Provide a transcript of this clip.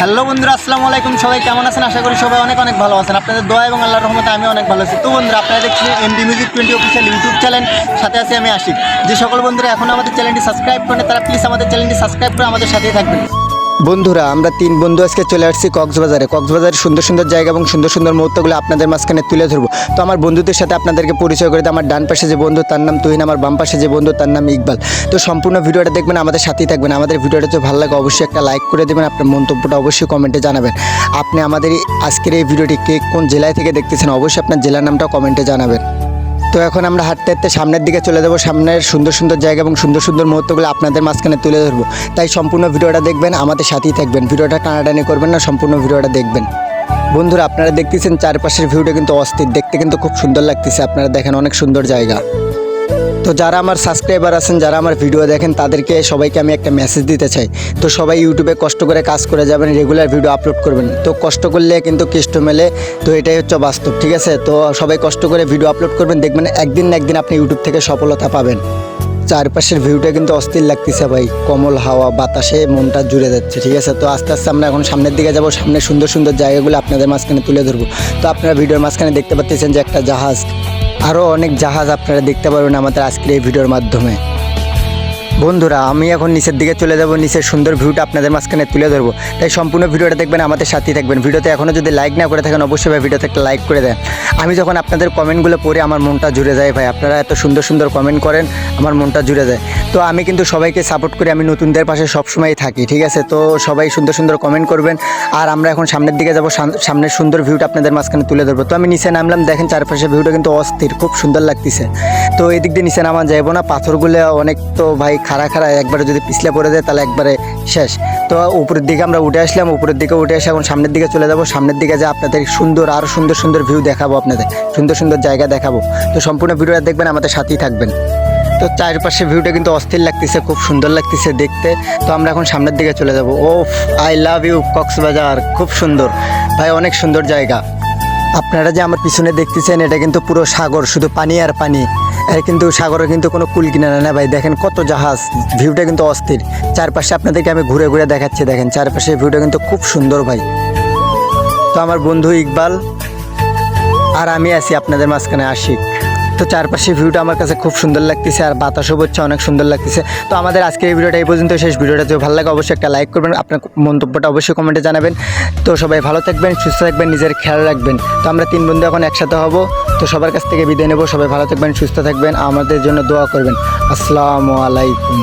Hello বন্ধুরা, আসসালামু আলাইকুম। সবাই কেমন আছেন? আশা করি সবাই অনেক অনেক ভালো আছেন। আপনাদের দোয়া এবং আল্লাহর রহমতে আমি অনেক ভালো আছি। তো বন্ধুরা, আপনারা দেখছেন MD music twenty official YouTube channel সাথে আছি আমি আশিক। যে সকল বন্ধুরা এখন আমাদের চ্যানেলটি সাবস্ক্রাইব করেন তারা প্লিজ আমাদের চ্যানেলটি সাবস্ক্রাইব করে আমাদের সাথেই থাকবেন। বন্ধুরা, আমরা তিন বন্ধু আজকে চলে আসছি কক্সবাজারে। কক্সবাজারের সুন্দর সুন্দর জায়গা এবং সুন্দর সুন্দর মুহূর্তগুলো আপনাদের মাঝখানে তুলে ধরবো। তো আমার বন্ধুদের সাথে আপনাদেরকে পরিচয় করে আমার ডান পাশে যে বন্ধু, তার নাম তুহিন, আমার বাম পাশে যে বন্ধু, তার নাম ইকবাল। তো সম্পূর্ণ ভিডিওটা দেখবেন, আমাদের সাথেই থাকবেন। আমাদের ভিডিওটা যদি ভালো লাগে, অবশ্যই একটা লাইক করে দেবেন, আপনার মন্তব্যটা অবশ্যই কমেন্টে জানাবেন। আপনি আমাদের আজকের এই ভিডিওটি কে কোন জেলায় থেকে দেখতেছেন, অবশ্যই আপনার জেলার নামটা কমেন্টে জানাবেন। তো এখন আমরা হাঁটতে হাঁটতে সামনের দিকে চলে যাব। সামনের সুন্দর সুন্দর জায়গা এবং সুন্দর সুন্দর মুহূর্তগুলো আপনাদের মাঝখানে তুলে ধরবো। তাই সম্পূর্ণ ভিডিওটা দেখবেন, আমাদের সাথেই থাকবেন। ভিডিওটা টানাটানি করবেন না, সম্পূর্ণ ভিডিওটা দেখবেন। বন্ধুরা, আপনারা দেখতেছেন চারপাশের ভিউটা কিন্তু অস্থির, দেখতে কিন্তু খুব সুন্দর লাগতেছে। আপনারা দেখেন অনেক সুন্দর জায়গা। তো যারা আমার সাবস্ক্রাইবার আছেন, যারা আমার ভিডিও দেখেন, তাদেরকে, সবাইকে আমি একটা মেসেজ দিতে চাই। তো সবাই ইউটিউবে কষ্ট করে কাজ করে যাবেন রেগুলার ভিডিও আপলোড করবেন। তো কষ্ট করলে কিন্তু কেষ্ট মেলে, তো এটাই হচ্ছে বাস্তব, ঠিক আছে? তো সবাই কষ্ট করে ভিডিও আপলোড করবেন, দেখবেন একদিন না একদিন আপনি ইউটিউব থেকে সফলতা পাবেন। চারপাশের ভিউটা কিন্তু অস্থির লাগতেছে ভাই, কমল হাওয়া, বাতাসে মনটা জুড়ে যাচ্ছে, ঠিক আছে? তো আস্তে আস্তে আমরা এখন সামনের দিকে যাব, সামনে সুন্দর সুন্দর জায়গাগুলো আপনাদের মাঝখানে তুলে ধরবো। তো আপনারা ভিডিওর মাঝখানে দেখতে পাচ্ছেন যে একটা জাহাজ আরও অনেক জাহাজ আপনারা দেখতে পারবেন আমাদের আজকের এই ভিডিওর মাধ্যমে। বন্ধুরা, আমি এখন নিচের দিকে চলে যাব, নিচের সুন্দর ভিউটা আপনাদের মাঝখানে তুলে ধরবো। তাই সম্পূর্ণ ভিডিওটা দেখবেন, আমাদের সাথেই থাকবেন। ভিডিওতে এখনও যদি লাইক না করে থাকেন, অবশ্যই ভাই ভিডিওতে একটা লাইক করে দেন। আমি যখন আপনাদের কমেন্টগুলো পড়ে, আমার মনটা জুড়ে যায় ভাই। আপনারা এত সুন্দর সুন্দর কমেন্ট করেন, আমার মনটা জুড়ে যায়। তো আমি কিন্তু সবাইকে সাপোর্ট করি, আমি নতুনদের পাশে সবসময় থাকি, ঠিক আছে? তো সবাই সুন্দর সুন্দর কমেন্ট করবেন। আর আমরা এখন সামনের দিকে যাব সামনের সুন্দর ভিউটা আপনাদের মাঝখানে তুলে ধরবো। তো আমি নিচে নামলাম, দেখেন চারপাশে ভিউটা কিন্তু অস্থির, খুব সুন্দর লাগতেছে। তো এদিক দিয়ে নিচে নামা যাইবো না, পাথরগুলো অনেক তো ভাই খাড়া খাড়া একবারে যদি পিছলে পড়ে যায়, তাহলে একবারে শেষ। তো উপরের দিকে আমরা উঠে আসলাম, উপরের দিকে উঠে এসে এখন সামনের দিকে চলে যাব। সামনের দিকে যে আপনাদের সুন্দর আরও সুন্দর সুন্দর ভিউ দেখাবো আপনাদের। সুন্দর সুন্দর জায়গা দেখাবো। তো সম্পূর্ণ ভিডিওটা দেখবেন, আমাদের সাথেই থাকবেন। তো চারপাশে ভিউটা কিন্তু অস্থির লাগতেছে, খুব সুন্দর লাগতেছে দেখতে। তো আমরা এখন সামনের দিকে চলে যাব। ও আই লাভ ইউ কক্সবাজার। খুব সুন্দর। ভাই, অনেক সুন্দর জায়গা। আপনারা যে আমার পিছনে দেখতেছেন, এটা কিন্তু পুরো সাগর, শুধু পানি আর পানি। আর কিন্তু সাগরে কিন্তু কোনো কুল কিনারা না ভাই। দেখেন কত জাহাজ, ভিউটা কিন্তু অস্থির। চারপাশে আপনাদেরকে আমি ঘুরে ঘুরে দেখাচ্ছি, দেখেন। চারপাশে ভিউটা কিন্তু খুব সুন্দর ভাই। তো আমার বন্ধু ইকবাল, আর আমি আছি আপনাদের মাঝখানে আশিক। তো চারপাশে ভিউটা আমার কাছে খুব সুন্দর লাগতেছে আর বাতাসও হচ্ছে অনেক সুন্দর লাগতেছে। তো আমাদের আজকের এই ভিডিওটা এই পর্যন্ত শেষ ভিডিওটা যদি ভালো লাগে অবশ্যই একটা লাইক করবেন, আপনার মন্তব্যটা অবশ্যই কমেন্টে জানাবেন। তো সবাই ভালো থাকবেন, সুস্থ থাকবেন, নিজের খেয়াল রাখবেন। তো আমরা তিন বন্ধু এখন একসাথে হব। তো সবার কাছ থেকে বিদায় নেব। সবাই ভালো থাকবেন, সুস্থ থাকবেন। আমাদের জন্য দোয়া করবেন। আসসালামু আলাইকুম।